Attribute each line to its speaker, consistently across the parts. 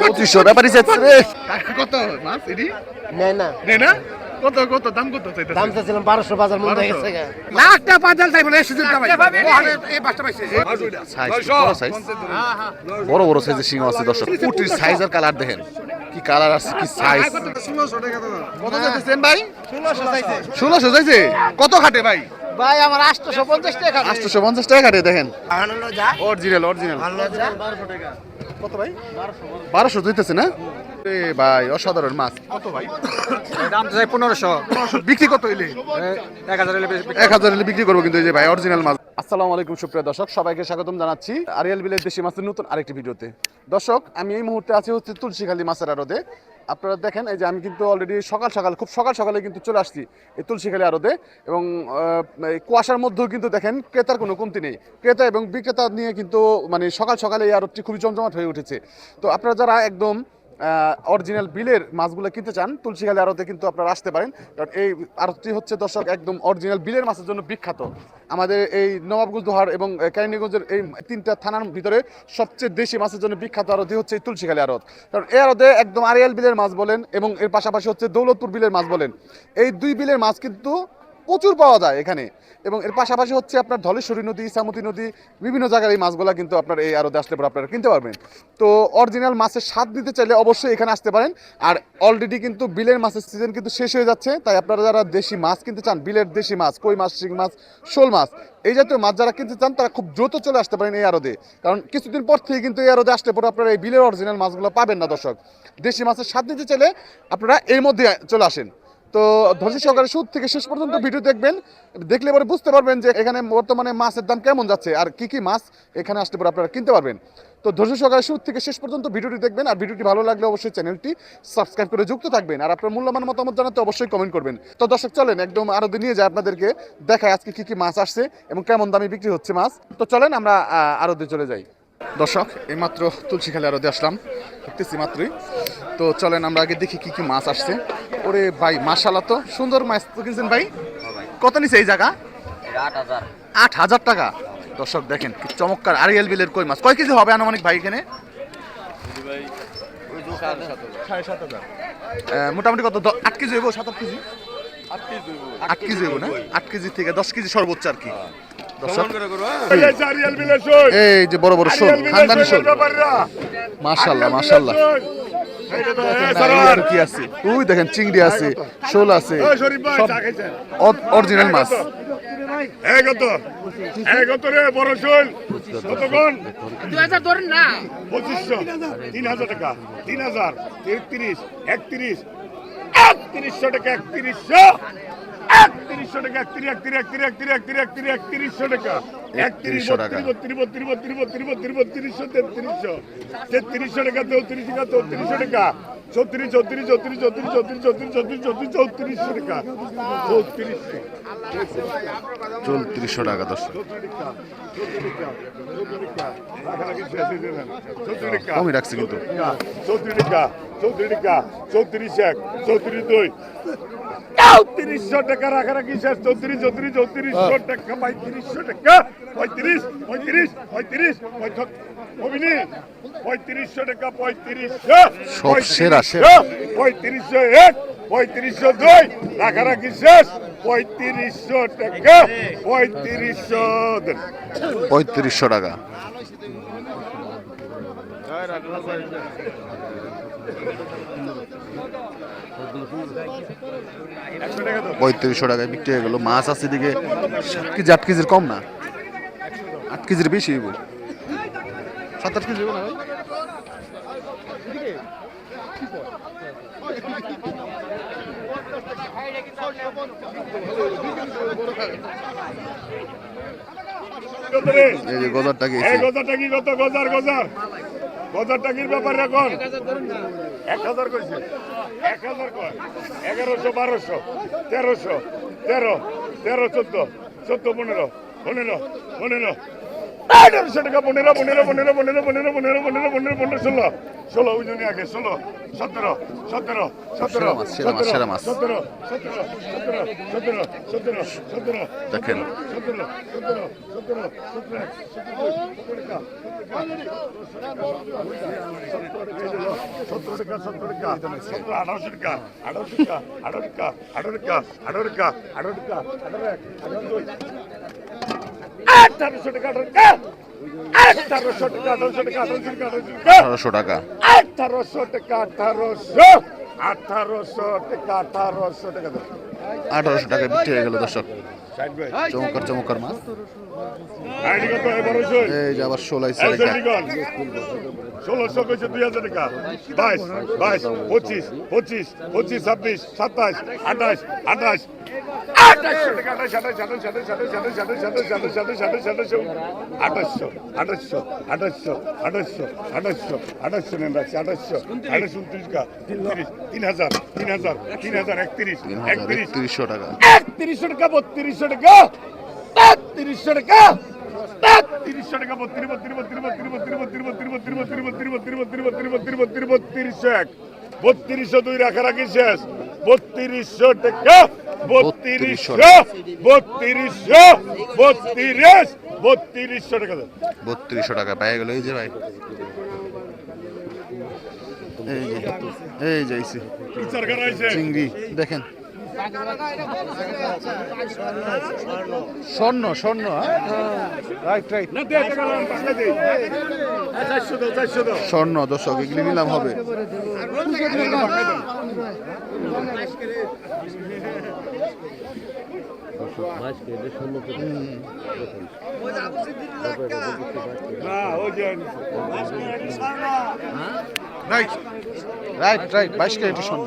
Speaker 1: পঁচিশশো ব্যাপারই যাচ্ছে রে।
Speaker 2: কত মাছ এটি?
Speaker 3: নেয় না।
Speaker 2: নে না? কত কত দাম কত চাইতেছে?
Speaker 3: দাম চাচ্ছিলাম বারোশো বাজার মন গেছে গা।
Speaker 4: লাখটা বাজার চাইব না সুযোগ দাম এই বাসটা পাইছে।
Speaker 1: সাইজ বড় বড় বড় সাইজের সিংহ আছে দর্শক। পুটির সাইজ আর কালার দেখেন। কি কালার আছে কি সাইজ কত যাইতেছেন ভাই? ষোলোশো যাইছে কত খাটে ভাই?
Speaker 3: ভাই আমার আটশোশো পঞ্চাশ টাকা
Speaker 1: আটশোশো পঞ্চাশ টাকা খাটে দেখেন।
Speaker 3: আনলো যা।
Speaker 1: অরিজিনাল অরিজিনাল
Speaker 3: আনলো যা।
Speaker 1: কত ভাই? বারোশো দিতেছে না? এ ভাই অসাধারণ মাছ। কত ভাই?
Speaker 5: দাম তো চাই পনেরোশো।
Speaker 1: বিক্রি কত হইলে?
Speaker 5: এক হাজার হলে বেশি-
Speaker 1: এক হাজার হলে বিক্রি করব কিন্তু এই যে ভাই অরিজিনাল মাছ। আসসালামু আলাইকুম সুপ্রিয় দর্শক। সবাইকে স্বাগতম জানাচ্ছি আরিয়াল বিলের দেশি মাছের নতুন আরেকটি ভিডিওতে। দর্শক আমি এই মুহূর্তে আছি হচ্ছে তুলসীখালী মাছের আড়তে। আপনারা দেখেন, এই যে আমি কিন্তু অলরেডি সকাল সকাল, খুব সকাল সকালে কিন্তু চলে আসছি এই তুলসীখালী আরদে এবং কুয়াশার মধ্যেও কিন্তু দেখেন ক্রেতার কোনো কমতি নেই। ক্রেতা এবং বিক্রেতা নিয়ে কিন্তু মানে সকাল সকালে এই আরদটি খুবই জমজমাট হয়ে উঠেছে। তো আপনারা যারা একদম অরিজিনাল বিলের মাছগুলো কিনতে চান তুলসীখালী আড়তে কিন্তু আপনারা আসতে পারেন। কারণ এই আড়তটি হচ্ছে দর্শক একদম অরিজিনাল বিলের মাছের জন্য বিখ্যাত। আমাদের এই নবাবগঞ্জ দোহার এবং ক্যারিনীগঞ্জের এই তিনটা থানার ভিতরে সবচেয়ে দেশি মাছের জন্য বিখ্যাত আড়তই হচ্ছে এই তুলসীখালী আড়ত। কারণ এই আড়তে একদম আরিয়াল বিলের মাছ বলেন এবং এর পাশাপাশি হচ্ছে দৌলতপুর বিলের মাছ বলেন। এই দুই বিলের মাছ কিন্তু প্রচুর পাওয়া যায় এখানে। এবং এর পাশাপাশি হচ্ছে আপনার ধলেশ্বরী নদী, ইসামতি নদী, বিভিন্ন জায়গার এই মাছগুলো কিন্তু আপনার এই আরও আসলে পরে আপনারা কিনতে পারবেন। তো অরিজিনাল মাছের স্বাদ নিতে চাইলে অবশ্যই এখানে আসতে পারেন। আর অলরেডি কিন্তু বিলের মাছের সিজন কিন্তু শেষ হয়ে যাচ্ছে। তাই আপনারা যারা দেশি মাছ কিনতে চান, বিলের দেশি মাছ, কই মাছ, শিং মাছ, শোল মাছ, এই জাতীয় মাছ যারা কিনতে চান, তারা খুব দ্রুত চলে আসতে পারেন এই আরদে কারণ কিছুদিন পর থেকে কিন্তু এই আরদে আসলে পরে আপনারা এই বিলের অরিজিনাল মাছগুলো পাবেন না দর্শক। দেশি মাছের স্বাদ নিতে চাইলে আপনারা এর মধ্যে চলে আসেন। তো ধৈর্য সহকারে শুরু থেকে শেষ পর্যন্ত ভিডিও দেখবেন, দেখলে পরে বুঝতে পারবেন যে এখানে বর্তমানে মাছের দাম কেমন যাচ্ছে আর কি কি মাছ এখানে আসতে পারে, আপনারা কিনতে পারবেন। তো ধৈর্য সহকারে শুরু থেকে শেষ পর্যন্ত ভিডিওটি দেখবেন আর ভিডিওটি ভালো লাগলে অবশ্যই চ্যানেলটি সাবস্ক্রাইব করে যুক্ত থাকবেন আর আপনার মূল্যবান মতামত জানাতে অবশ্যই কমেন্ট করবেন। তো দর্শক, চলেন একদম আরও নিয়ে যায় আপনাদেরকে দেখায় আজকে কি কি মাছ আসছে এবং কেমন দামে বিক্রি হচ্ছে মাছ। তো চলেন আমরা আরও চলে যাই। দর্শক, এইমাত্র তুলসীখালী আরদে আসলাম, দেখতেছি মাত্রই। তো চলেন আমরা আগে দেখি কি কি মাছ আসছে। ওরে ভাই মাশাল্লাহ তো। সুন্দর মাছ তো কিনছেন ভাই? কত নিছে এই জায়গা? আট হাজার। টাকা। দর্শক দেখেন কি চমৎকার আরিয়াল বিলের কই মাছ। কয় কেজি হবে আনুমানিক ভাই এখানে? মোটামুটি কত? আট কেজি হইব সাত আট কেজি? আট কেজি হইব না? আট কেজি থেকে দশ কেজি সর্বোচ্চ আর কি। এই যে বড় বড় শোল খানদানি শোল। মাশাল্লাহ মাশাল্লাহ আর কি আছে? ওই দেখেন চিংড়ি আছে শোল আছে সব অরিজিনাল মাছ।
Speaker 6: কত? কত রে বড় শোল? কতক্ষণ?
Speaker 4: দুই হাজার ধরেন না।
Speaker 6: পঁচিশশো। তিন হাজার টাকা। তিন হাজার তেত্রিশ একত্রিশ একত্রিশশো টাকা একত্রিশশো। একত্রিশশো টাকা একত্রিশ একত্রিশ একত্রিশ একত্রিশ একত্রিশ একত্রিশ একত্রিশশো টাকা। একত্রিশ
Speaker 1: 3100 টাকা।
Speaker 6: বত্রিশ বত্রিশ বত্রিশ বত্রিশ বত্রিশ বত্রিশশো তেত্রিশশো। তেত্রিশশো টাকা চৌত্রিশ টাকা চৌত্রিশশো টাকা। চৌত্রিশ চৌত্রিশ চৌত্রিশ চৌত্রিশ চৌত্রিশ চৌত্রিশ চৌত্রিশ চৌত্রিশ চৌত্রিশশো টাকা। চৌত্রিশশো।
Speaker 1: চৌত্রিশশো টাকা দর্শক কমই রাখছে কিন্তু।
Speaker 6: চৌত্রিশ টাকা চৌত্রিশ টাকা চৌত্রিশ এক চৌত্রিশ দুই। চৌত্রিশশো টাকা রাখারাখি শেষ চৌত্রিশ চৌত্রিশ চৌত্রিশশো টাকা পঁয়ত্রিশশো টাকা পঁয়ত্রিশ পঁয়ত্রিশ পঁয়ত্রিশ অভিনী পঁয়ত্রিশশো টাকা পঁয়ত্রিশশো
Speaker 1: সেরা।
Speaker 6: পঁয়ত্রিশশো এক পঁয়ত্রিশশো দুই রাখারাখি শেষ পঁয়ত্রিশশো টাকা পঁয়ত্রিশশো
Speaker 1: পঁয়ত্রিশশো টাকা।
Speaker 6: তো
Speaker 1: পঁয়ত্রিশশো টাকায় বিক্রি হয়ে গেল। মাছ আছে দিকে সাত কেজি, আট কেজির কম না। আট কেজির বেশি হইব। সাত, আট কেজি এই যে গজারটা
Speaker 6: এই গজারটা কি কত? গজার গজার। গজার টাকির ব্যাপার এখন? এক হাজার কইছে। এক হাজার কয়? এগারোশো, বারোশো, তেরোশো, তেরো তেরো, চোদ্দ চোদ্দ, পনেরো পনেরো পনেরো। আঠারোশো টাকা পনেরো পনেরো পনেরো পনেরো পনেরো পনেরো পনেরো পনেরো পনেরো ষোলো ষোলো ওজনে আগে ষোলো সতেরো সতেরো সতেরো। সতেরো সতেরো সতেরো সতেরো সতেরো সতেরো
Speaker 1: দেখেন।
Speaker 6: সতেরো সতেরো সতেরো সতেরো সতেরো টাকা সত্তর টাকা সত্তর আঠারোশো টাকা আঠারোশো টাকা আঠারো টাকা আঠারো টাকা আঠারো টাকা আঠারো টাকা আঠারো এক আঠারো দুই আঠারোশো টাকা আঠারো টাকা আঠারোশো টাকা আঠারোশো টাকা আঠারোশো টাকা আঠারোশো টাকা
Speaker 1: আঠারোশো টাকা।
Speaker 6: আঠারোশো আঠারোশো টাকা আঠারোশো টাকা।
Speaker 1: আঠারোশো টাকা বিক্রি হয়ে গেল দর্শক। চমৎকার চমৎকার মাছ। এই যে আবার ষোলাই
Speaker 6: চণ্ডীগড় ষোলোশো কইছে দুই হাজার টাকা বাইশ বাইশ পঁচিশ পঁচিশ পঁচিশ ছাব্বিশ সাতাশ আঠাশ আঠাশ আঠাশশো আঠাশশো আঠাশশো আঠাশশো আঠাশশো আঠাশশো নেন রাখছি আঠাশশো আঠাশ উনত্রিশ কা তিন হাজার তিন হাজার তিন হাজার একত্রিশ একত্রিশ
Speaker 1: তিরিশশো টাকা
Speaker 6: একত্রিশশো টাকা বত্রিশশো টাকা তিরিশশো টাকা বত্রিশশো টাকা বত্রিশশো
Speaker 1: গেল এই যে ভাই এই যে এই যে চিংড়ি দেখেন স্বর্ণ স্বর্ণ হ্যাঁ? রাইট
Speaker 6: রাইট
Speaker 1: স্বর্ণ দর্শক এগুলি নিলাম হবে। রাইট রাইট রাইট বাইশ কেজি স্বর্ণ।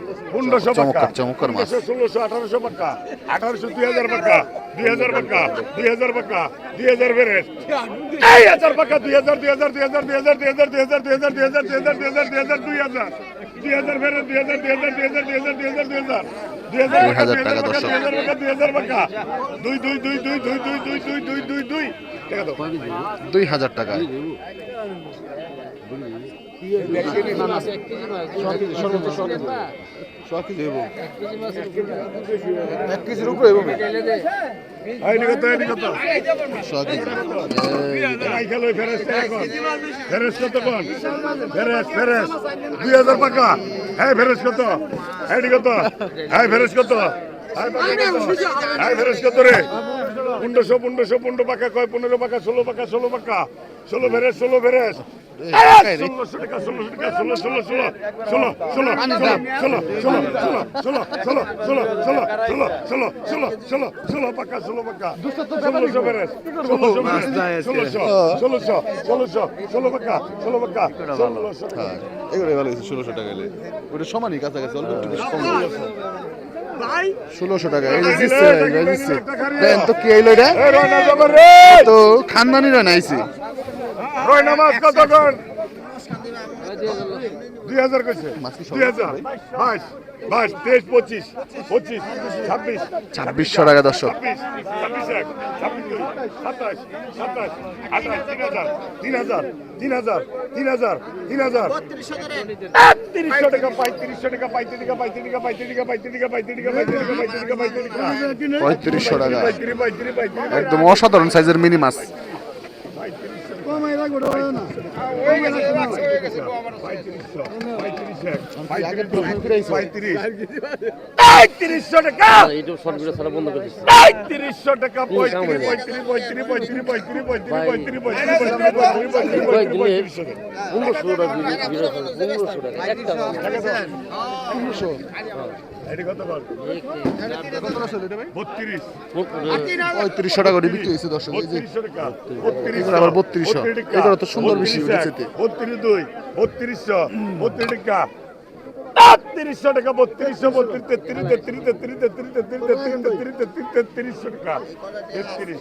Speaker 6: পনেরোশো টাকা
Speaker 1: চমৎকার, চমৎকার মাছ।
Speaker 6: ষোলোশো আঠারোশো টাকা আঠারোশো দুই হাজার টাকা দুই হাজার টাকা দুই হাজার টাকা দুই হাজার ফেরেস এই হাজার টাকা দুই হাজার দুই হাজার দুই হাজার দুই হাজার দুই হাজার দুই হাজার দুই হাজার দুই হাজার দুই হাজার দুই হাজার দুই হাজার দুই হাজার দুই হাজার ফেরেস দুই হাজার দুই হাজার দুই হাজার দুই হাজার দুই হাজার দুই হাজার দুই হাজার
Speaker 1: দুই হাজার টাকা দর্শক।
Speaker 6: দুই হাজার টাকা দুই হাজার টাকা দুই দুই দুই দুই দুই দুই দুই দুই দুই দুই দুই টাকা দাও
Speaker 1: দুই হাজার টাকা
Speaker 6: পাকা কয় পনেরো পাকা ষোলো পাকা ষোলো পাকা ষোলো ফেরেস ষোলো ফেরেস ষোলোশো টাকা ষোলোশো টাকা ষোলো ষোলো ষোলো ষোলো ষোলো ষোলো ষোলো ষোলো ষোলো ষোলো ষোলো ষোলো ষোলো ষোলো ষোলো পাকা ষোলো পাকা ষোলোশো ফেরেস ষোলোশো ষোলোশো ষোলোশো ষোলোশো ষোলো পাকা ষোলো পাকা ষোলোশো
Speaker 1: হ্যাঁ এগুলো ভালো ষোলোশো টাকা ওটা সমানই কাছাকাছি অল্প একটু কম ষোলোশো টাকা এই যে জিতছে কি
Speaker 6: হইল
Speaker 1: তো খানদানি
Speaker 6: রয় না আইসি রয় দুই হাজার কইছে। দুই হাজার। বাইশ বাইশ তেইশ পঁচিশ পঁচিশ ছাব্বিশ
Speaker 1: ছাব্বিশশো টাকা দর্শক।
Speaker 6: ছাব্বিশ এক ছাব্বিশ দুই সাতাশ সাতাশ আঠাশ তিন হাজার তিন হাজার তিন হাজার তিন হাজার তিন হাজার। তিরিশশো টাকা পঁয়ত্রিশশো টাকা পঁয়ত্রিশ টাকা পঁয়ত্রিশ টাকা পঁয়ত্রিশ টাকা পঁয়ত্রিশ টাকা পঁয়ত্রিশ টাকা পঁয়ত্রিশ টাকা পঁয়ত্রিশ টাকা। পঁয়ত্রিশ টাকা।
Speaker 1: পঁয়ত্রিশশো টাকা। একদম অসাধারণ সাইজের মিনি মাছ।
Speaker 6: পঁয়ত্রিশশো টাকা পঁয়ত্রিশশো টাকা পঁয়ত্রিশ পঁয়ত্রিশ পঁয়ত্রিশ পঁয়ত্রিশ পঁয়ত্রিশ পঁয়ত্রিশ পঁয়ত্রিশ পঁয়ত্রিশ পঁয়ত্রিশ পঁয়ত্রিশ পঁয়ত্রিশ পঁয়ত্রিশশো
Speaker 1: পঁয়ত্রিশশো টাকা করে বিক্রি হয়েছে দর্শক আবার বত্রিশশো। এটা তো সুন্দর বেশি
Speaker 6: বত্রিশ দুই বত্রিশশো বত্রিশ টাকা তিরিশশো টাকা বত্রিশশো বত্রিশ তেত্রিশ তেত্রিশ তেত্রিশ তেত্রিশ তেত্রিশ তেত্রিশ তেত্রিশ তেত্রিশ তেত্রিশশো টাকা। তেত্রিশ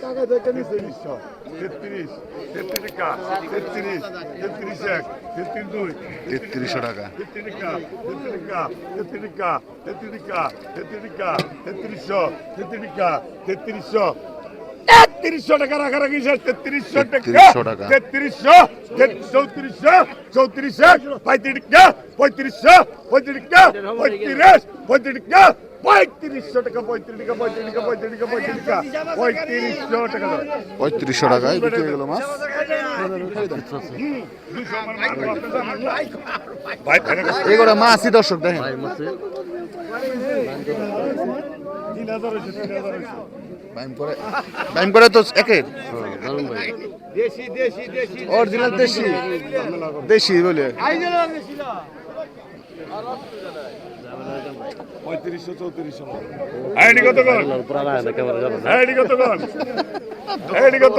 Speaker 6: তেত্রিশশো তেত্রিশ তেত্রিশ টাকা তেত্রিশ তেত্রিশ এক তেত্রিশ দুই
Speaker 1: তেত্রিশশো টাকা।
Speaker 6: তেত্রিকা তেত্রিকা তেত্রিকা তেত্রিকা তেত্রিকা তেত্রিশশো তেত্রিকা তেত্রিশশো তেত্রিশশো টাকা রাখারাখি শেষ তেত্রিশশো টাকা
Speaker 1: 3300 টাকা।
Speaker 6: তেত্রিশশো চৌত্রিশশো চৌত্রিশশো পঁয়ত্রিশা পঁয়ত্রিশশো পঁয়ত্রিশা পঁয়ত্রিশ পঁয়ত্রিশা পঁয়ত্রিশশো টাকা পঁয়ত্রিশা পঁয়ত্রিশা পঁয়ত্রিশা পঁয়ত্রিশা পঁয়ত্রিশশো টাকা।
Speaker 1: পঁয়ত্রিশশো বিক্রি গেল মাছ। এগুলো মাছই দর্শক দেখেন
Speaker 6: তিন হাজার হয়েছে তিন হাজার হয়েছে
Speaker 1: বাইম করে বাইম করে তো একের অরিজিনাল দেশি দেশি বলে
Speaker 6: পঁয়ত্রিশশো চৌত্রিশশো আইডি কত কর আইডি কত কর আইডি কত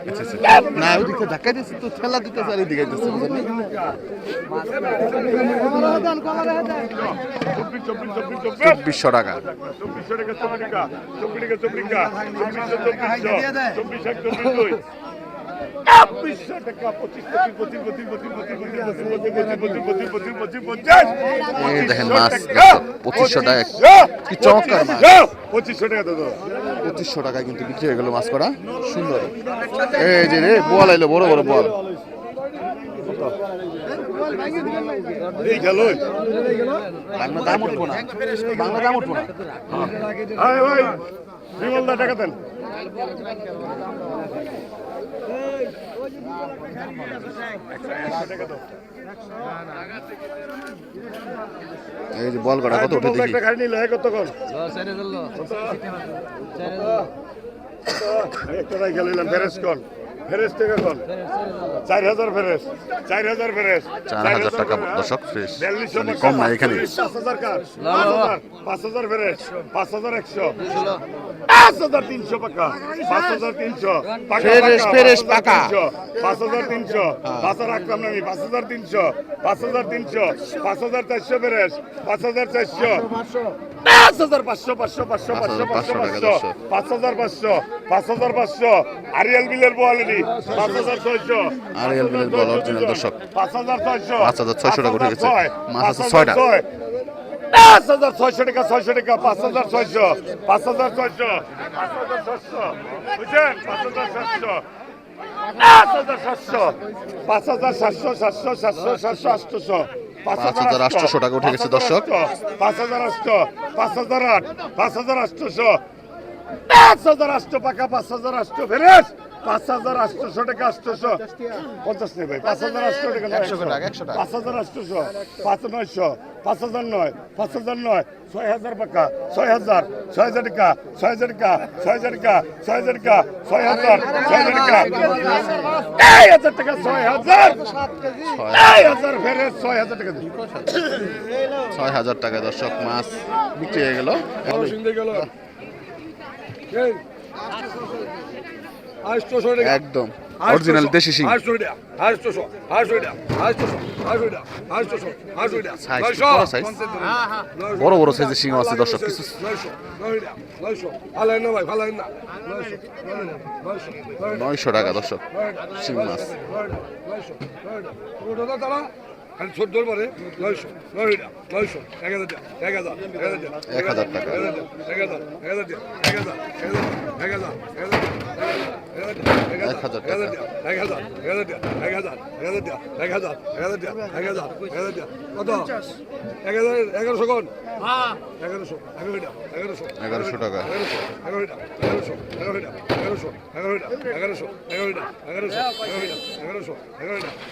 Speaker 1: আচ্ছা আচ্ছা না ওদিকে ধাক্কা দিয়েছে তো ঠেলা দিতে চারি দিকে যাচ্ছে চব্বিশশো টাকা
Speaker 6: চব্বিশশো টাকা চব্বিশ টাকা চব্বিশ টাকা চব্বিশশো চব্বিশ চব্বিশ
Speaker 1: এক দেখেন মাছ
Speaker 6: পঁচিশশো
Speaker 1: টাকা কি চমৎকার
Speaker 6: পঁচিশশো টাকা দাদা
Speaker 1: পঁচিশশো টাকায় কিন্তু বিক্রি হয়ে গেল মাছ করা সুন্দর এই যে রে বল আইলো বড় বড় বল বাংলা দাম উঠবো না বাংলা দাম উঠবো না
Speaker 6: টাকা দেন
Speaker 1: এই যে বল করা কত উঠে দেখি।
Speaker 6: একটা গাড়ি নিলে কত কর একটা রাই গেল ফেরেস কল। ফেরেস টাকা কল চার হাজার ফেরেস চার হাজার ফেরেস
Speaker 1: চার হাজার টাকা দর্শক ফ্রেশ মানে কম না এখানে
Speaker 6: পাঁচ হাজার কার পাঁচ হাজার ফেরেস পাঁচ হাজার একশো পাঁচ হাজার তিনশো পাকা পাঁচ হাজার তিনশো পাকা,
Speaker 1: ফেরেস, ফেরেস, পাকা।
Speaker 6: পাঁচ হাজার তিনশো পাঁচ হাজার রাখলাম না পাঁচ হাজার তিনশো পাঁচ হাজার তিনশো পাঁচ হাজার চারশো ফেরেস পাঁচ হাজার চারশো পাঁচ হাজার পাঁচশো পাঁচশো পাঁচশো পাঁচশো পাঁচশো পাঁচশো পাঁচ হাজার পাঁচশো পাঁচ হাজার পাঁচশো আরিয়াল বিলের বোয়ালি পাঁচ হাজার ছয়শো
Speaker 1: আরিয়াল বিলের বল original দর্শক।
Speaker 6: পাঁচ হাজার ছয়শো
Speaker 1: পাঁচ হাজার ছয়শো টাকা উঠে গেছে। মাছ আছে ছয়টা।
Speaker 6: পাঁচ হাজার ছয়শো টাকা ছয়শো টাকা পাঁচ হাজার ছয়শো পাঁচ হাজার ছয়শো পাঁচ হাজার ছয়শো বুঝছেন পাঁচ হাজার সাতশো পাঁচ হাজার সাতশো পাঁচ হাজার সাতশো সাতশো সাতশো সাতশো আটশোশো পাঁচ
Speaker 1: হাজার আটশোশো টাকা উঠে গেছে, দর্শক।
Speaker 6: পাঁচ হাজার আটশো পাঁচ হাজার আট পাঁচ হাজার আটশোশো পাঁচ হাজার আটশো পাকা পাঁচ হাজার আটশো ফেরেস পাঁচ হাজার আটশোশো টাকা আটশোশো পঞ্চাশ নেই ভাই পাঁচ হাজার আটশো টাকা
Speaker 1: একশো টাকা।
Speaker 6: পাঁচ হাজার আটশোশো পাঁচ নয়শো পাঁচ হাজার নয় পাঁচ হাজার নয় ছয় হাজার পাকা ছয় হাজার ছয় হাজার টাকা ছয় হাজার টাকা ছয় হাজার টাকা ছয় হাজার টাকা ছয় হাজার ছয় হাজার টাকা। এই হাজার টাকা ছয় হাজার। এই হাজার ফেরেস ছয় হাজার টাকা।
Speaker 1: ছয় হাজার টাকা দর্শক মাছ বিক্রি হয়ে গেল। একদম অরিজিনাল দেশি সিং বড় বড় সাইজের সিং আছে দর্শক কিছু নয়শো টাকা দর্শক শিং মাছ
Speaker 2: চোদ্দোর পরে নয়শো নয়টা নয়শো এক হাজার এক হাজার এক হাজার টাকা,
Speaker 1: এক হাজার
Speaker 2: এক হাজার এক হাজার এক হাজার এক হাজার এক হাজার এক হাজার এক
Speaker 1: এক
Speaker 2: এক। কত এক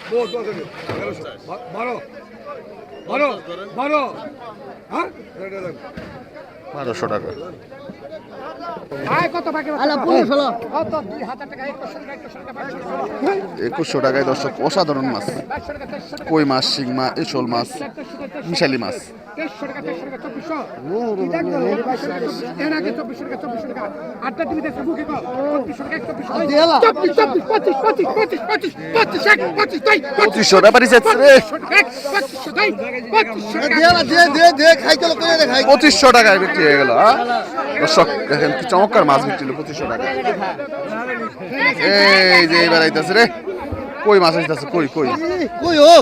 Speaker 2: কোন
Speaker 1: টাকা
Speaker 2: এগারোশো বড় বলো। বড় হ্যাঁ?
Speaker 1: বারোশো টাকা।
Speaker 4: একুশশো
Speaker 1: টাকায় দর্শক অসাধারণ মাছ। কই মাছ শিংমা এসোল মাছ মিশালি মাছ। পঁচিশশো
Speaker 4: পঁচিশশো
Speaker 1: টাকায় হয়ে গেল? দর্শক দেখেন কি চমৎকার মাছ বিক্রি হলো পঁচিশশো টাকা। এই যে এবার আইতাছে রে। কই মাছ আসতেছে কই কই?
Speaker 3: কই ও?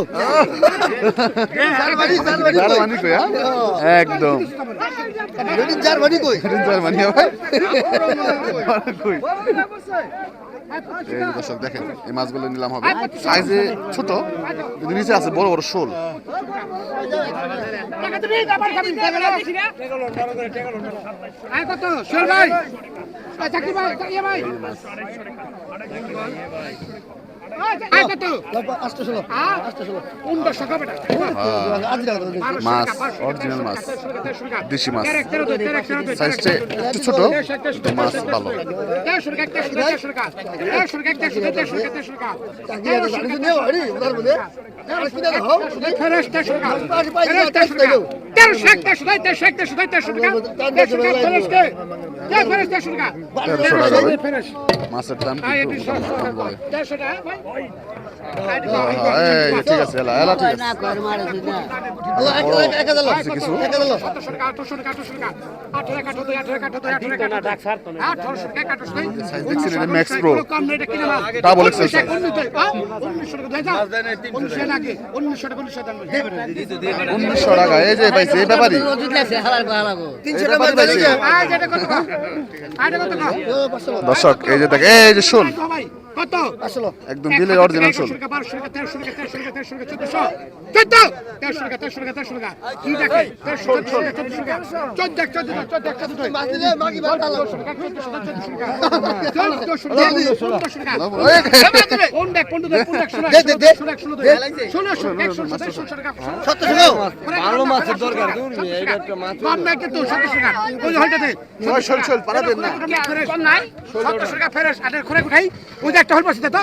Speaker 1: জার্মানি কই হ্যাঁ একদম।
Speaker 3: জার্মানি কই?
Speaker 1: জার্মানি ভাই। কই? দর্শক দেখেন এই মাছগুলো নিলাম হবে। সাইজে ছোট নিচে আছে বড় বড় শোল।
Speaker 4: কত? ভাই? ভাই।
Speaker 1: মাছ অরিজিনাল মাছ দেশি মাছ সাইজটা একটু ছোট মাছ ভালো
Speaker 4: তেরোশো
Speaker 1: তেরোশো তেরোশো তেরোশো
Speaker 4: তেরোশো
Speaker 1: মাছের দাম কিন্তু
Speaker 4: উনিশশো টাকা
Speaker 1: এই যে পাইছে এই ব্যাপারই দর্শক এই যে দেখ এই যে শুন।
Speaker 4: কত
Speaker 1: একদম বিলের অরিজিনাল শোল
Speaker 4: ছয়শো টাকা ফেরত আটের খোরাক একটা হল বসে তো।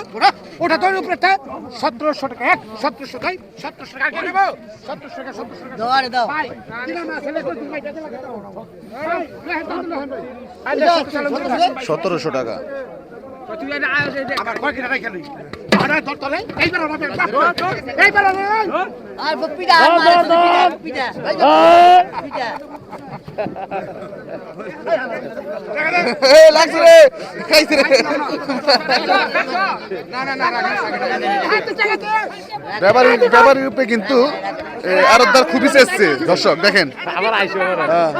Speaker 4: ওটা তো উপরে একটা সতেরোশো টাকা এক সতেরোশো টাকা সতেরোশো টাকা কেন সতেরোশো টাকা সতেরোশো টাকা।
Speaker 3: দাও দাও।
Speaker 4: আচ্ছা, সতেরোশো
Speaker 1: টাকা।
Speaker 4: খেলি আরে
Speaker 3: আর
Speaker 1: রূপে কিন্তু আরবদার খুবই চেয়েছে দর্শক দেখেন। হ্যাঁ।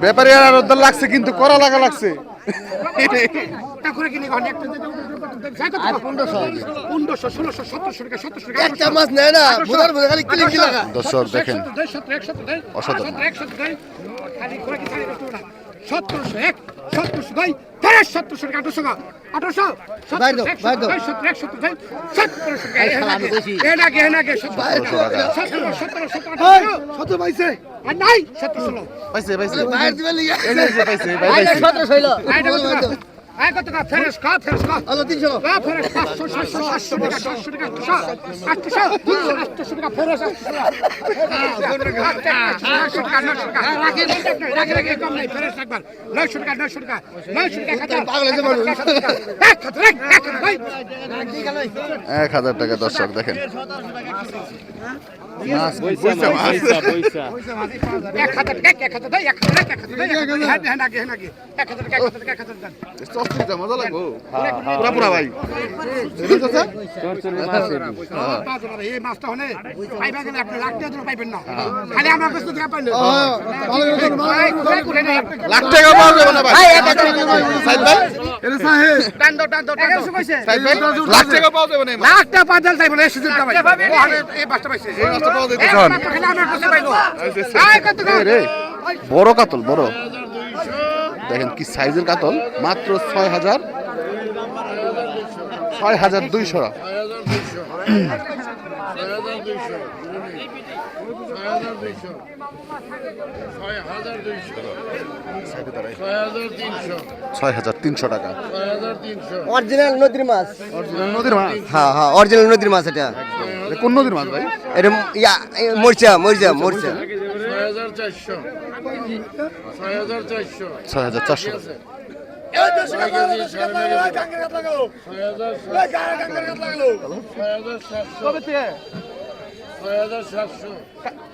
Speaker 1: ব্যাপারী আর আরবদার লাগছে কিন্তু করা লাগা লাগছে। দর্শক দেখেন।
Speaker 4: অসাধারণ সতেরোশো এক। সত্তর সুদাই তেরো সত্তর সরকার আঠারোশো আঠারোশো? সতেরোশো সতেরোশো সতেরোশো আয় কত কা ফেরেস কা ফেরেস কা
Speaker 3: আলো 300
Speaker 4: কা ফেরেস 500 700 টাকা 700 টাকা 800 টাকা 800 টাকা ফেরেস টাকা
Speaker 1: দর্শক দেখেন।
Speaker 4: লাখ টাকা
Speaker 1: পাওয়া যাবে না এই
Speaker 4: বাসটা পাইছে।
Speaker 1: বড় কাতল বড়। দেখেন কি সাইজের কাতল মাত্র ছয় হাজার ছয় হাজার দুইশো। ছয় হাজার দুইশো। তিনশো। টাকা।
Speaker 3: অরিজিনাল নদীর মাছ।
Speaker 1: অরিজিনাল নদীর মাছ?
Speaker 3: হ্যাঁ হ্যাঁ অরিজিনাল নদীর মাছ এটা।
Speaker 1: কোন নদীর মাছ ভাই?
Speaker 3: এটা ইয়া মরচা মরচা মরচা।
Speaker 1: ছয় হাজার চারশো। ছয় হাজার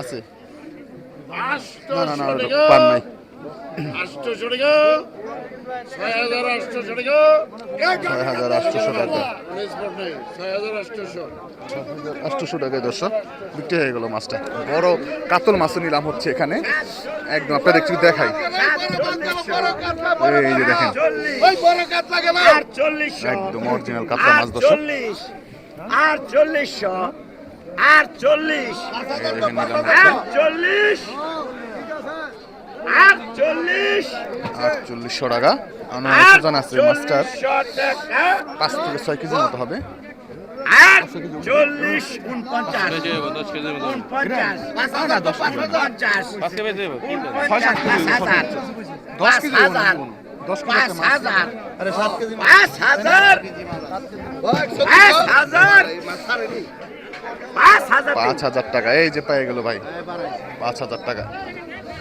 Speaker 1: আছে। না না না ওটা পার নাই। ছয় হাজার আটশোশো টাকা। আটশোশো টাকায় দর্শক বিক্রি হয়ে গেল মাছটা। বড় কাতল মাছও নিলাম হচ্ছে এখানে। একদম আপনাদের একটু দেখাই। এই যে দেখেন। একদম অরিজিনাল কাতলা মাছ দর্শক।
Speaker 6: আটচল্লিশশো আটচল্লিশ আটচল্লিশ। আটচল্লিশ।
Speaker 1: আটচল্লিশশো টাকা। আমার ওজন আছে মাছটার
Speaker 6: টাকা।
Speaker 1: পাঁচ থেকে ছয় কেজির মতো হবে।
Speaker 6: আটচল্লিশ উনপঞ্চাশ।
Speaker 1: দশ কেজি দশ
Speaker 6: হাজার। পাঁচ হাজার। পাঁচ হাজার।
Speaker 1: পাঁচ হাজার টাকা। এই যে পেয়ে গেল ভাই। পাঁচ হাজার টাকা।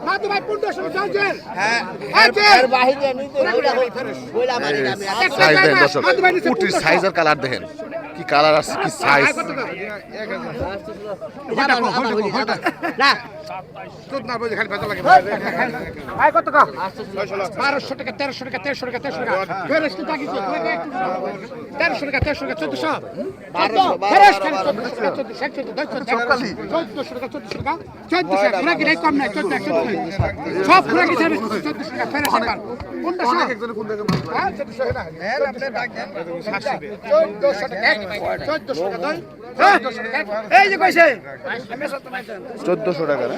Speaker 4: আমার ভাই
Speaker 1: পনেরোশো
Speaker 4: টাকা হ্যাঁ
Speaker 1: সাইজ দেখেন দর্শক কুটির সাইজ আর কালার দেখেন কি কালার আছে কি সাইজ
Speaker 4: বারোশো টাকা তেরোশো টাকা তেরোশো টাকা তেরোশো টাকা। ফেরেস কি জাগিছে তেরোশো টাকা তেরোশো টাকা চোদ্দশো। ফেরেস খালি চোদ্দশো টাকা চোদ্দশো এক চোদ্দ দশ চোদ্দ চোদ্দশো টাকা চোদ্দশো টাকা। চোদ্দশো টাকা কম নাই চোদ্দ চোদ্দ সব চোদ্দশো টাকা ফেরেস এবার হ্যাঁ, চোদ্দশো টাকা। টাকা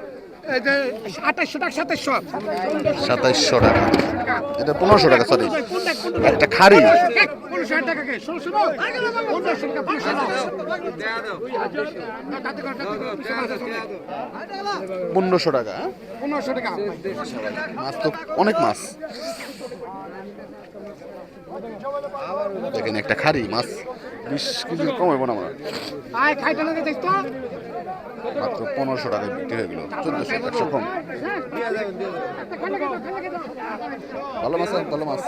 Speaker 1: সাতাইশশো টাকা এটা পনেরোশো টাকা সরি একটা খাড়ি।
Speaker 4: পনেরোশো টাকা কে? ষোলোশো পনেরোশো টাকা
Speaker 1: হ্যাঁ? মাছ তো অনেক মাছ। দেখেন একটা খাড়ি মাছ বিশ কেজি কম হইব না আমার মাত্র পনেরোশো টাকায় বিক্রি হয়ে গেল। চোদ্দশো একশো কম। ভালো মাছ ভালো মাছ।